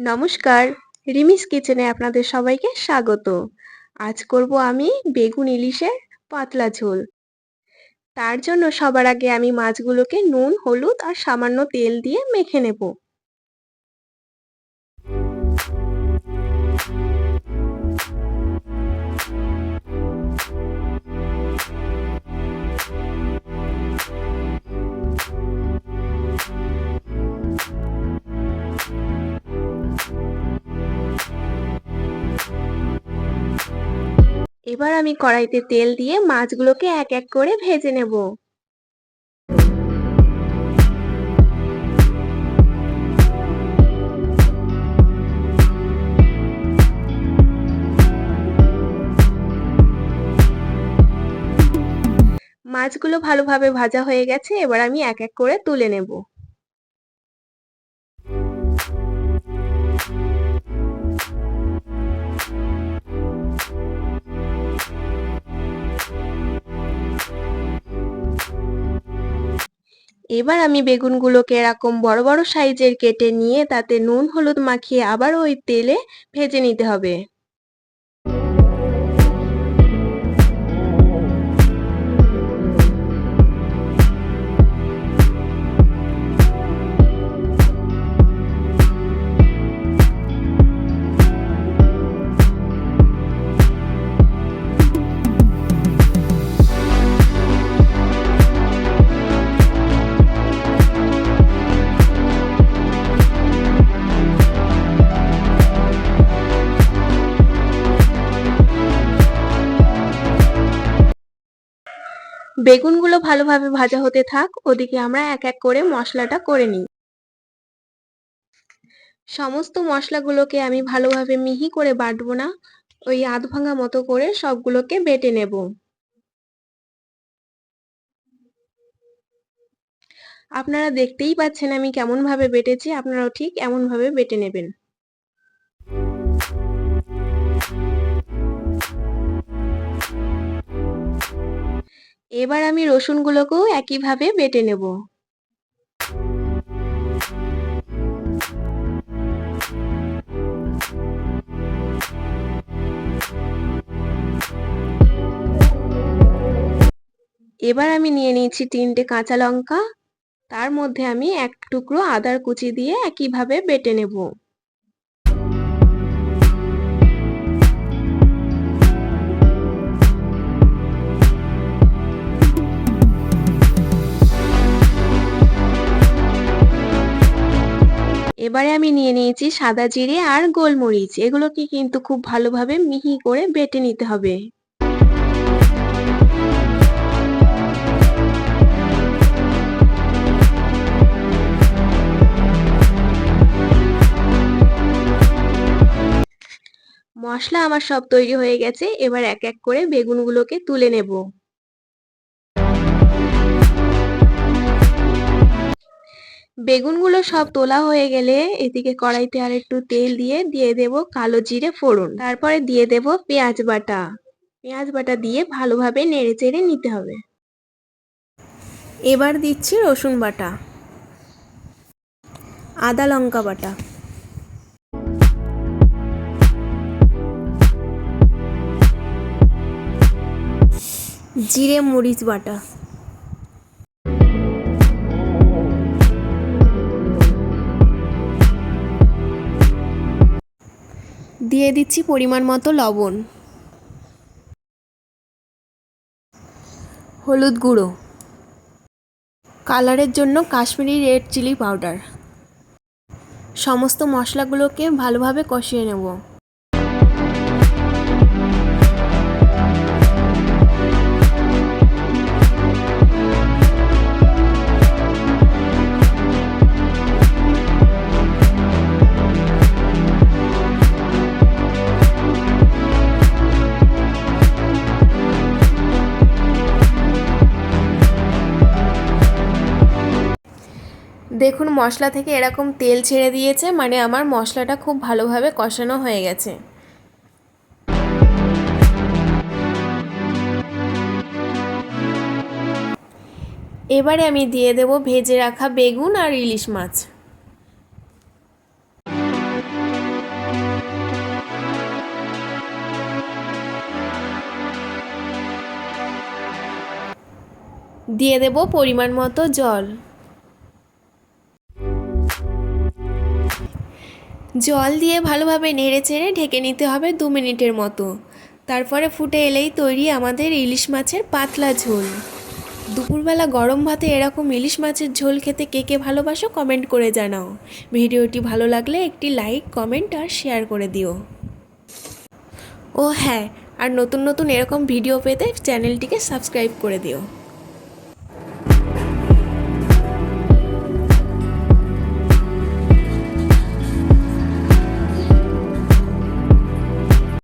নমস্কার। রিমিস কিচেনে আপনাদের সবাইকে স্বাগত। আজ করব আমি বেগুন ইলিশের পাতলা ঝোল। তার জন্য সবার আগে আমি মাছগুলোকে নুন, হলুদ আর সামান্য তেল দিয়ে মেখে নেব। এবার আমি কড়াইতে তেল দিয়ে মাছগুলোকে এক এক করে ভেজে নেব। মাছগুলো ভালোভাবে ভাজা হয়ে গেছে, এবার আমি এক এক করে তুলে নেব। এবার আমি বেগুনগুলোকে এরকম বড় বড় সাইজের কেটে নিয়ে তাতে নুন, হলুদ মাখিয়ে আবার ওই তেলে ভেজে নিতে হবে। বেগুনগুলো ভালোভাবে ভাজা হতে থাক, ওদিকে আমরা এক এক করে মশলাটা করে নিই। সমস্ত মশলাগুলোকে আমি ভালোভাবে মিহি করে বাটবো না, ওই আধ ভাঙা মতো করে সবগুলোকে বেটে নেব। আপনারা দেখতেই পাচ্ছেন আমি কেমন ভাবে বেটেছি, আপনারাও ঠিক এমন ভাবে বেটে নেবেন। এবার আমি রসুনগুলোকেও একইভাবে বেটে নেব। এবার আমি নিয়ে নিয়েছি তিনটে কাঁচা লঙ্কা। তার মধ্যে আমি এক টুকরো আদার কুচি দিয়ে একইভাবে বেটে নেব। এবারে আমি নিয়ে নিয়েছি সাদা জিরে আর গোলমরিচ। এগুলোকে কিন্তু খুব ভালোভাবে মিহি করে বেটে নিতে হবে। মশলা আমার সব তৈরি হয়ে গেছে। এবার এক এক করে বেগুনগুলোকে তুলে নেব। বেগুনগুলো সব তোলা হয়ে গেলে এদিকে কড়াইতে আর একটু তেল দিয়ে দিয়ে দেব কালো জিরে ফোড়ন। তারপরে দিয়ে দেব পেঁয়াজ বাটা। পেঁয়াজ বাটা দিয়ে ভালোভাবে নেড়ে চেড়ে নিতে হবে। এবার দিচ্ছি রসুন বাটা, আদা লঙ্কা বাটা। জিরে মরিচ বাটা। দিয়ে দিচ্ছি পরিমাণ মতো লবণ। হলুদ গুঁড়ো। কালারের জন্য কাশ্মীরি রেড চিলি পাউডার। সমস্ত মশলাগুলোকে ভালোভাবে কষিয়ে নেব। দেখুন, মশলা থেকে এরকম তেল ছেড়ে দিয়েছে মানে আমার মশলাটা খুব ভালোভাবে কষানো হয়ে গেছে। এবারে আমি দিয়ে দেব ভেজে রাখা বেগুন আর ইলিশ মাছ। দিয়ে দেব পরিমাণ মতো জল। জল দিয়ে ভালোভাবে নেড়ে চেড়ে ঢেকে নিতে হবে দু মিনিটের মতো। তারপরে ফুটে এলেই তৈরি আমাদের ইলিশ মাছের পাতলা ঝোল। দুপুরবেলা গরম ভাতে এরকম ইলিশ মাছের ঝোল খেতে কে কে ভালোবাসো কমেন্ট করে জানাও। ভিডিওটি ভালো লাগলে একটি লাইক, কমেন্ট আর শেয়ার করে দিও। ও হ্যাঁ আর নতুন নতুন এরকম ভিডিও পেতে চ্যানেলটিকে সাবস্ক্রাইব করে দিও।